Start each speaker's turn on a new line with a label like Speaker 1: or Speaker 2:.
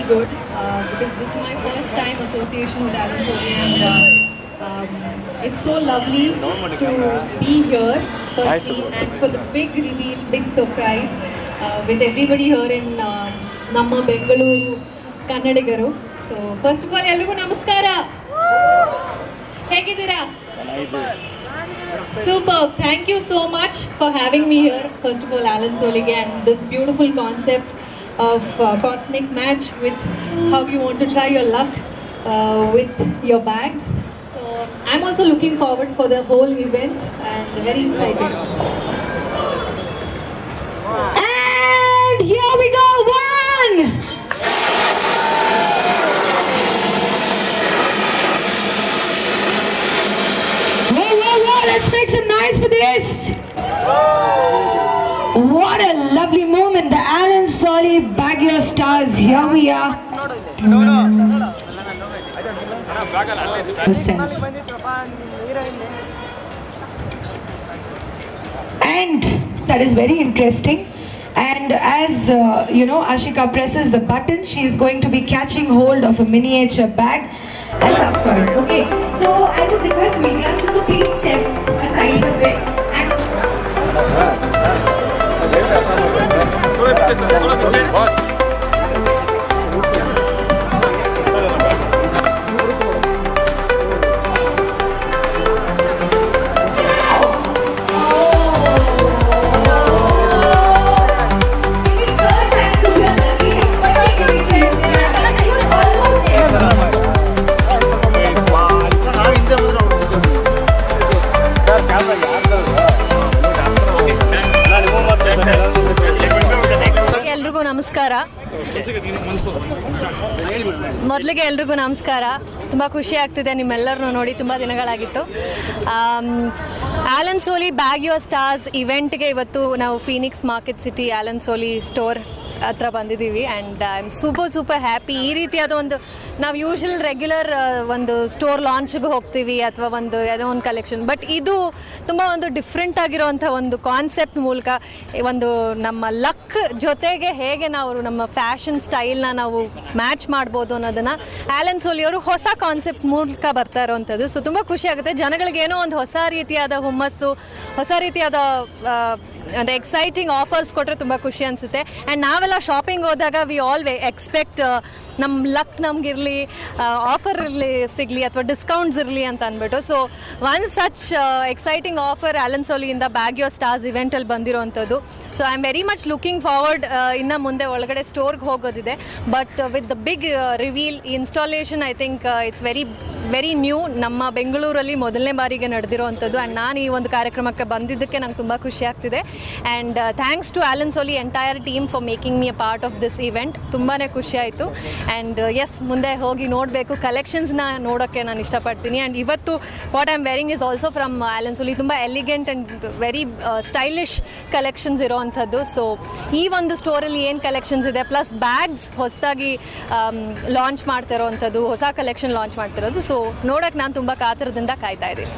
Speaker 1: really good uh, because this is my first time association with Alan Soli and uh, um, it's so lovely to be here firstly and for the big reveal, big surprise uh, with everybody here in uh, ನಮ್ಮ ಬೆಂಗಳೂರು ಕನ್ನಡಿಗರು so first of all ಎಲ್ರಿಗೂ ನಮಸ್ಕಾರ ಹೇಗಿದ್ದೀರಾ Superb. Thank you so much for having me here. First of all, Alan Solige and this beautiful concept of uh, cosmic match with how you want to try your luck uh, with your bags. So I'm also looking forward for the whole event and very excited. What a lovely moment. The Alan Solly Baguio Stars. Here we are. And that is very interesting. And as uh, you know, Ashika presses the button, she is going to be catching hold of a miniature bag. Okay, so I would request Vidyansh to please step
Speaker 2: What? ನಮಸ್ಕಾರ. ಮೊದಲಿಗೆ ಎಲ್ರಿಗೂ ನಮಸ್ಕಾರ. ತುಂಬ ಖುಷಿ ಆಗ್ತಿದೆ ನಿಮ್ಮೆಲ್ಲರನ್ನೂ ನೋಡಿ, ತುಂಬ ದಿನಗಳಾಗಿತ್ತು. Allen Solly bag your stars ಇವೆಂಟ್ಗೆ ಇವತ್ತು ನಾವು Phoenix market city Allen Solly store ಹತ್ರ ಬಂದಿದ್ದೀವಿ. And I am super super happy. ಈ ರೀತಿಯಾದ ಒಂದು ನಾವು ಯೂಶಲ್ ರೆಗ್ಯುಲರ್ ಒಂದು ಸ್ಟೋರ್ ಲಾಂಚ್ಗೆ ಹೋಗ್ತೀವಿ ಅಥವಾ ಒಂದು ಏನೋ ಒಂದು ಕಲೆಕ್ಷನ್ ಬಟ್ ಇದು ತುಂಬ ಒಂದು ಡಿಫ್ರೆಂಟ್ ಆಗಿರುವಂಥ ಒಂದು ಕಾನ್ಸೆಪ್ಟ್ ಮೂಲಕ ಒಂದು ನಮ್ಮ ಲಕ್ ಜೊತೆಗೆ ಹೇಗೆ ನಾವು ನಮ್ಮ ಫ್ಯಾಷನ್ ಸ್ಟೈಲ್ನ ನಾವು ಮ್ಯಾಚ್ ಮಾಡ್ಬೋದು ಅನ್ನೋದನ್ನು ಆ್ಯಲನ್ ಸೋಲಿ ಅವರು ಹೊಸ ಕಾನ್ಸೆಪ್ಟ್ ಮೂಲಕ ಬರ್ತಾ ಇರೋವಂಥದ್ದು. ಸೊ ತುಂಬ ಖುಷಿ ಆಗುತ್ತೆ. ಜನಗಳಿಗೆ ಏನೋ ಒಂದು ಹೊಸ ರೀತಿಯಾದ ಹುಮ್ಮಸ್ಸು, ಹೊಸ ರೀತಿಯಾದ ಅಂದರೆ ಎಕ್ಸೈಟಿಂಗ್ ಆಫರ್ಸ್ ಕೊಟ್ಟರೆ ತುಂಬ ಖುಷಿ ಅನಿಸುತ್ತೆ. ಆ್ಯಂಡ್ ನಾವೆಲ್ಲ ಶಾಪಿಂಗ್ ಹೋದಾಗ ವಿ ಆಲ್ ವೆ ಎಕ್ಸ್ಪೆಕ್ಟ್ ನಮ್ಮ ಲಕ್ ನಮಗಿರಲಿ ಆಫರ್ ಇರಲಿ, ಸಿಗಲಿ ಅಥವಾ ಡಿಸ್ಕೌಂಟ್ಸ್ ಇರಲಿ ಅಂತ ಅಂದ್ಬಿಟ್ಟು. So one such exciting offer Allen ಸೋಲಿಯಿಂದ bag your stars ಇವೆಂಟಲ್ಲಿ ಬಂದಿರೋವಂಥದ್ದು so I am very much looking forward ಇನ್ನು ಮುಂದೆ ಒಳಗಡೆ ಸ್ಟೋರ್ಗೆ ಹೋಗೋದಿದೆ. But with the big reveal installation I think it's very very new ನಮ್ಮ ಬೆಂಗಳೂರಲ್ಲಿ ಮೊದಲನೇ ಬಾರಿಗೆ ನಡೆದಿರೋವಂಥದ್ದು. ಆ್ಯಂಡ್ ನಾನು ಈ ಒಂದು ಕಾರ್ಯಕ್ರಮಕ್ಕೆ ಬಂದಿದ್ದಕ್ಕೆ ನಂಗೆ ತುಂಬ ಖುಷಿ ಆಗ್ತಿದೆ. And thanks to Allen Solly entire team for making me a part of this event ತುಂಬಾ ಖುಷಿ ಆಯಿತು. ಆ್ಯಂಡ್ ಎಸ್ ಮುಂದೆ ಹೋಗಿ ನೋಡಬೇಕು. ಕಲೆಕ್ಷನ್ಸ್ನ ನೋಡೋಕ್ಕೆ ನಾನು ಇಷ್ಟಪಡ್ತೀನಿ. ಆ್ಯಂಡ್ ಇವತ್ತು what I am wearing is also from Allen Solly ತುಂಬ elegant and very stylish collections ಇರೋವಂಥದ್ದು. So ಈ ಒಂದು ಸ್ಟೋರಲ್ಲಿ ಏನು ಕಲೆಕ್ಷನ್ಸ್ ಇದೆ? ಪ್ಲಸ್ ಬ್ಯಾಗ್ಸ್ ಹೊಸದಾಗಿ ಲಾಂಚ್ ಮಾಡ್ತಿರೋವಂಥದ್ದು, ಹೊಸ ಕಲೆಕ್ಷನ್ ಲಾಂಚ್ ಮಾಡ್ತಿರೋದು. ಸೊ ನೋಡೋಕ್ಕೆ ನಾನು ತುಂಬಾ ಕಾತರದಿಂದ ಕಾಯ್ತಾ ಇದ್ದೀನಿ.